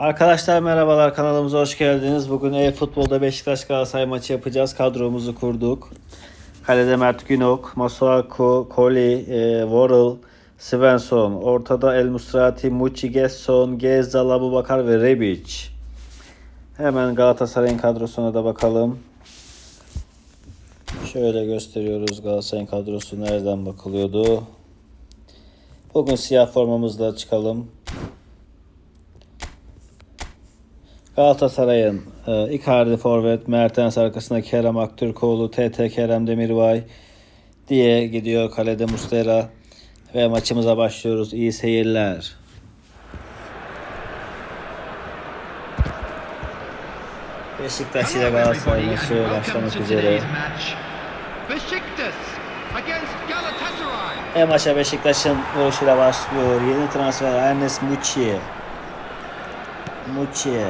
Arkadaşlar merhabalar kanalımıza hoş geldiniz. Bugün e-futbolda Beşiktaş Galatasaray maçı yapacağız. Kadromuzu kurduk. Kalede Mert Günok, Masuaku, Koli, e, Worrell, Svensson. Ortada El Musrati, Muçi, Gesson, Gezdal, Abubakar ve Rebic. Hemen Galatasaray'ın kadrosuna da bakalım. Şöyle gösteriyoruz Galatasaray'ın kadrosu nereden bakılıyordu. Bugün siyah formamızla çıkalım. Galatasaray'ın e, Icardi forvet, Mertens arkasında Kerem Aktürkoğlu, TT Kerem Demirbay diye gidiyor kalede Mustera ve maçımıza başlıyoruz. İyi seyirler. Beşiktaş ile Galatasaray maçı başlamak üzere. E maça Beşiktaş'ın vuruşuyla başlıyor. Yeni transfer Ernest Muçi. Muçi.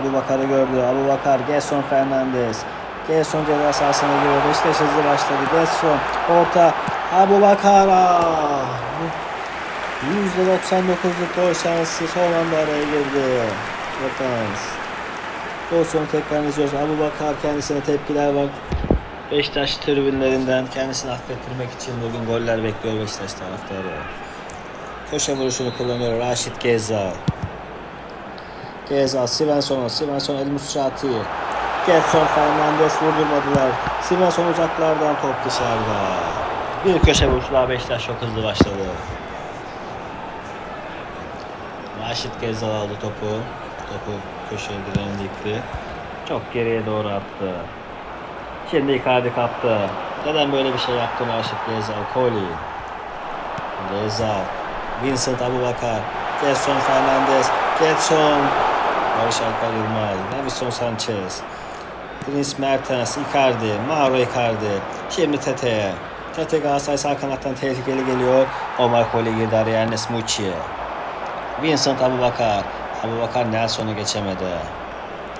Abu Bakar'ı gördü. Abu Bakar, Gerson Fernandez. Gerson ceza sahasına giriyor. Beşiktaş hızlı başladı. Gerson orta. Abu Bakar. ah! %99'luk gol şansı son anda araya girdi. Defans. Pozisyonu tekrar izliyoruz. Abu Bakar kendisine tepkiler var. Beşiktaş tribünlerinden kendisini affettirmek için bugün goller bekliyor Beşiktaş taraftarı. Köşe vuruşunu kullanıyor Raşit Gezal. Gezal, Svensson, Svensson El Musrati. Getson Fernandez vurdurmadılar. Svensson uzaklardan top dışarıda. Bir köşe vuruşu daha Beşiktaş çok hızlı başladı. Raşit Gezal aldı topu. Topu köşeye direğini dikti. Çok geriye doğru attı. Şimdi Icardi kaptı. Neden böyle bir şey yaptın Raşit Gezal? Koli. Gezal. Vincent Abubakar. Gerson Fernandez. Getson. Barış Alper Yılmaz. Davison Sanchez. Deniz Mertens. Icardi. Mauro Icardi. Şimdi Tete'ye. Tete Galatasaray sağ kanattan tehlikeli geliyor. Omar Koli girdi araya. Ernest Muçi. Vincent Abubakar. Abubakar Nelson'u geçemedi.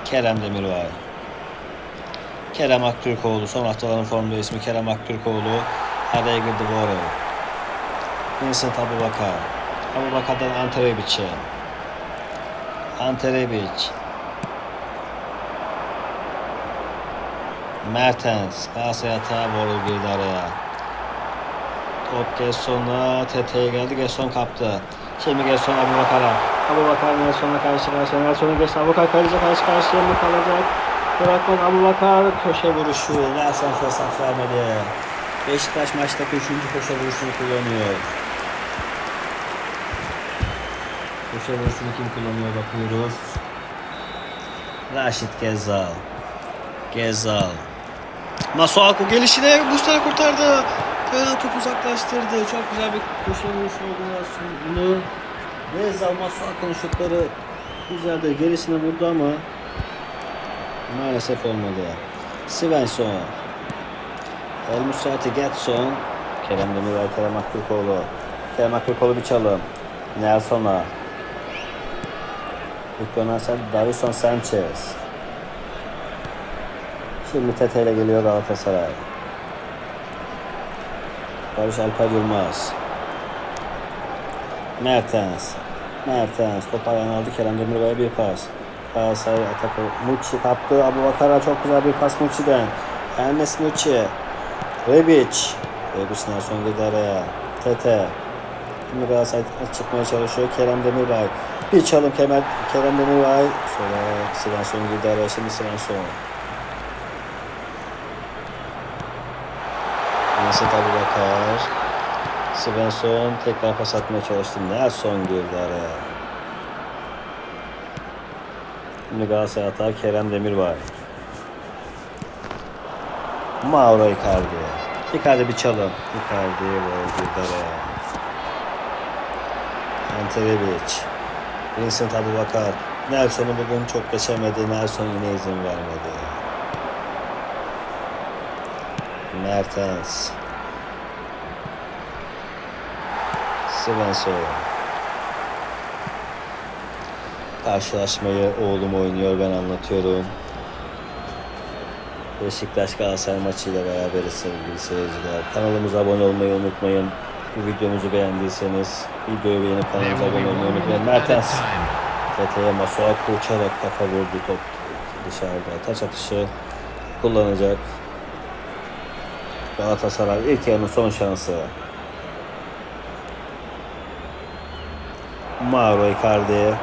Kerem Demirbay. Kerem Aktürkoğlu. Son haftaların formda ismi Kerem Aktürkoğlu. Araya girdi Worrell. Vincent Abubakar. Abubakar'dan Ante Rebic'e. Ante Rebic. Mertens. Galatasaray hata. Worrell girdi araya. Top Gesson'a. TT'ye geldi. Gesson kaptı. Şimdi Gesson Abubakar'a. Abubakar Nelson'la karşı karşıya. Nelson'a geçti. Abubakar kaleci karşı karşıya mı kalacak? Bırakmadı Abubakar köşe vuruşu. Nelson fırsat vermedi. Beşiktaş maçtaki üçüncü köşe vuruşunu kullanıyor. Köşe vuruşunu kim kullanıyor bakıyoruz. Raşit Gezal. Gezal. Masuaku gelişine Muslera kurtardı. Kaya topu uzaklaştırdı. Çok güzel bir köşe vuruşu oldu. Gezal Masuaku'nun şutları güzeldi. Gerisine vurdu ama Maalesef olmadı. Svensson. El Musrati Getson. Kerem Demirbay, Kerem Aktürkoğlu. Kerem Aktürkoğlu bir çalım. Nelson'a. Nasser, Davison Sanchez. Şimdi Tete ile geliyor Galatasaray. Barış Alper Yılmaz. Mertens. Mertens. Top ayağına aldı. Kerem Demirbay'a bir pas. Galatasaray atakı. Muçi kaptı. Abu Bakar'a çok güzel bir pas Muçi'den. Ernest Muçi. Rebic. Rebic Nelson girdi araya. Tete. Şimdi Galatasaray çıkmaya çalışıyor. Kerem Demirbay. Bir çalım Kemal, Kerem Demirbay. Sonra Svensson girdi araya. Şimdi Svensson. Mesut Abu Bakar. Svensson tekrar pas atmaya çalıştı. Nelson girdi araya. Şimdi Galatasaray atağı Kerem Demirbay. Mauro Icardi. Icardi bir çalım. Icardi gol girdi araya. Ante Vincent Abubakar. Nelson'u bugün çok geçemedi. Nelson yine izin vermedi. Mertens. Svensson. Karşılaşmayı oğlum oynuyor ben anlatıyorum. Beşiktaş Galatasaray maçıyla beraberiz sevgili seyirciler. Kanalımıza abone olmayı unutmayın. Bu videomuzu beğendiyseniz videoyu beğenip kanalımıza abone olmayı unutmayın. Mertens Tete'ye Masuaku uçarak kafa vurdu top dışarıda. Taç atışı kullanacak. Galatasaray ilk yarının son şansı. Mauro Icardi.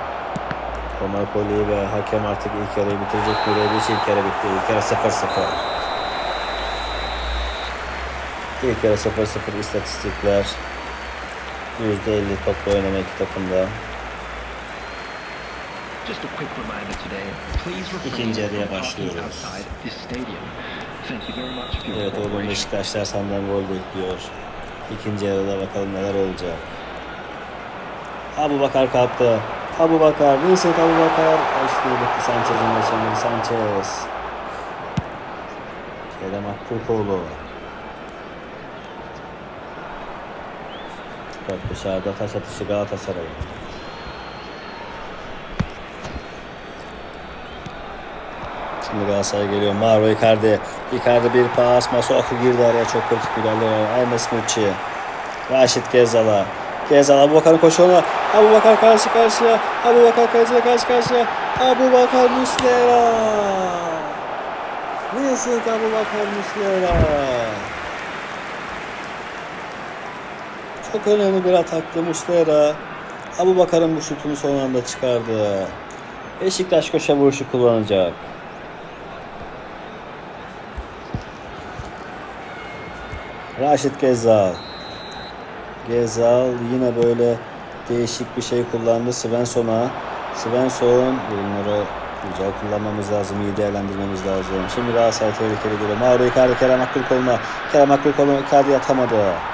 Omar Poli ve hakem artık ilk yarıyı bitirecek mi? Rebic ilk yarı bitti. İlk yarı 0-0. İlk yarı 0-0 istatistikler. %50 topla oynama iki takımda. İkinci yarıya başlıyoruz. Evet oğlum. Beşiktaşlar senden gol bekliyor. İkinci yarıda bakalım neler olacak. Abu Bakar kaptı. Abu Bakar, Vincent Abu Bakar. Üstüne gitti Sanchez'in geçemedi Sanchez. Kerem Aktürkoğlu. Top dışarıda taş atışı Galatasaray. Şimdi Galatasaray geliyor. Mauro Icardi. Icardi bir pas. Masuaku girdi araya. Çok kritik müdahale var. Aymes Mucci. Raşit Gezal'a. Gezal Abu Bakar'ın koşuğuna. Abu Bakar karşı karşıya. Abu Bakar kaleciyle karşı karşıya. Abu Bakar Muslera. Vincent Abu Bakar Muslera. Çok önemli bir ataktı Muslera. Abu Bakar'ın bu şutunu son anda çıkardı. Beşiktaş köşe vuruşu kullanacak. Raşit Gezal. Gezal yine böyle değişik bir şey kullandı Svensson'a. Svensson bunları güzel kullanmamız lazım, iyi değerlendirmemiz lazım. Şimdi Galatasaray tehlikeli geliyor. Mauro Icardi Kerem Aktürkoğlu'na. Kerem Aktürkoğlu Icardi atamadı.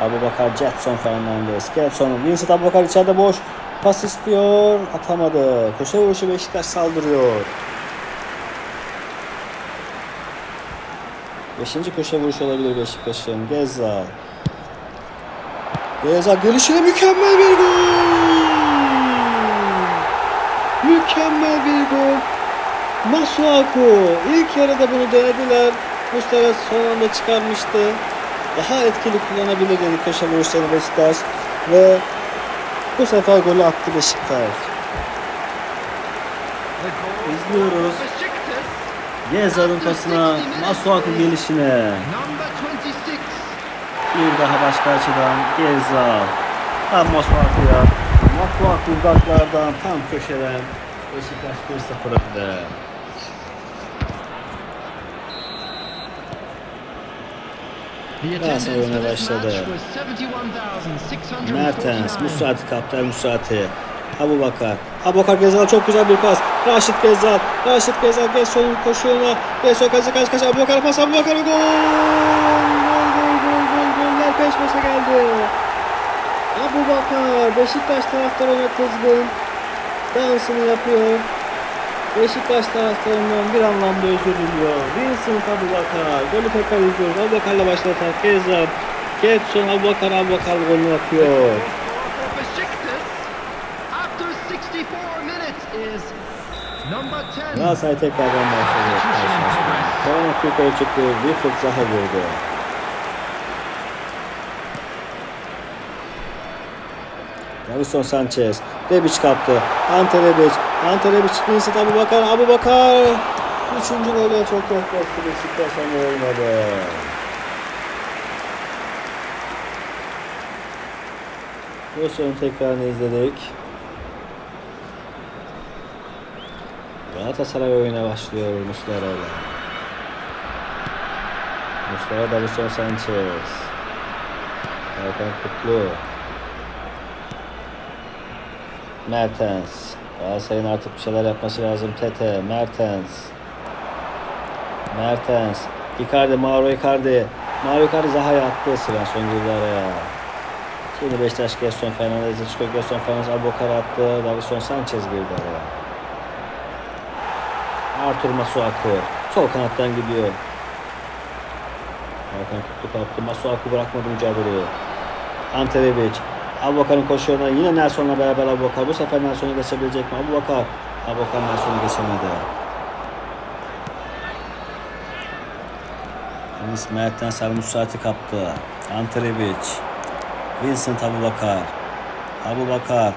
Abubakar Jetson Fernandez. Jetson. Vincent Abubakar içeride boş. Pas istiyor. Atamadı. Köşe vuruşu Beşiktaş saldırıyor. Beşinci köşe vuruşu olabilir Beşiktaş'ın. Geza. Geza gelişine mükemmel bir gol. Mükemmel bir gol. Masuaku. İlk yarıda bunu denediler. Mustafa son anda çıkarmıştı. Daha etkili kullanabilir dedi köşe vuruşlarını Beşiktaş. Ve bu sefer golü attı Beşiktaş. İzliyoruz. Geza'nın pasına, Masuaku gelişine. number 26. Bir daha başka açıdan Geza. Tam Masuaku'ya. Masuaku uzaklardan tam köşeden. Beşiktaş 1-0 önde. Galatasaray oyuna başladı. match was 71,649. Mertens, Musrati kaptan Musrati. Abu Bakar. Abu Bakar Gezal çok güzel bir pas. Raşit Gezal. Raşit Gezal Gelson'un koşuğuna. Gelson karşı karşı karşı. Abu Bakar pas. Abu Bakar ve gol. Gol gol gol gol. Goller peş peşe geldi. Abu Bakar. Beşiktaş taraftarı ona kızgın. Dansını yapıyor. Beşiktaş taraftarından bir anlamda özür diliyor. Vincent Abu Bakar. Golü tekrar izliyoruz. Abu Bakar'la başlatan Gezal. Getson Abu Bakar Abu Bakar golünü atıyor. For Besiktas, after 64 minutes is number 10. Galatasaray tekrardan başladı. Kerem Aktürkoğlu çıktı. Bir fırt daha girdi. Davison Sanchez. Rebic kaptı. Ante Rebic. Ante Rebic. Vincent Abu Bakar. Abu Bakar. Üçüncü gole çok yaklaştı Beşiktaş ama olmadı. Pozisyonu tekrarını izledik. Galatasaray oyuna başlıyor Muslera'yla. Muslera Davison Sanchez. Hakan Kutlu. Mertens. Galatasaray'ın artık bir şeyler yapması lazım. Tete. Mertens. Mertens. Icardi. Mauro Icardi. Mauro Icardi Zaha'ya attı. Svensson girdi araya. Şimdi Beşiktaş Gerson Fernandez'e çıkıyor. Gerson Fernandez Abokar attı. Davison Sanchez girdi araya. Artur Masuaku. Sol kanattan gidiyor. Hakan Kutlu kaptı. Masuaku bırakmadı mücadeleyi. Ante Rebic. Abubakar'ın koşuyoruna yine Nelson'la beraber Abubakar. Bu sefer Nelson'u geçebilecek mi? Abubakar. Abubakar Nelson'u geçemedi. Enis Mertens Musati kaptı. Ante Rebic. Vincent Abubakar. Abubakar.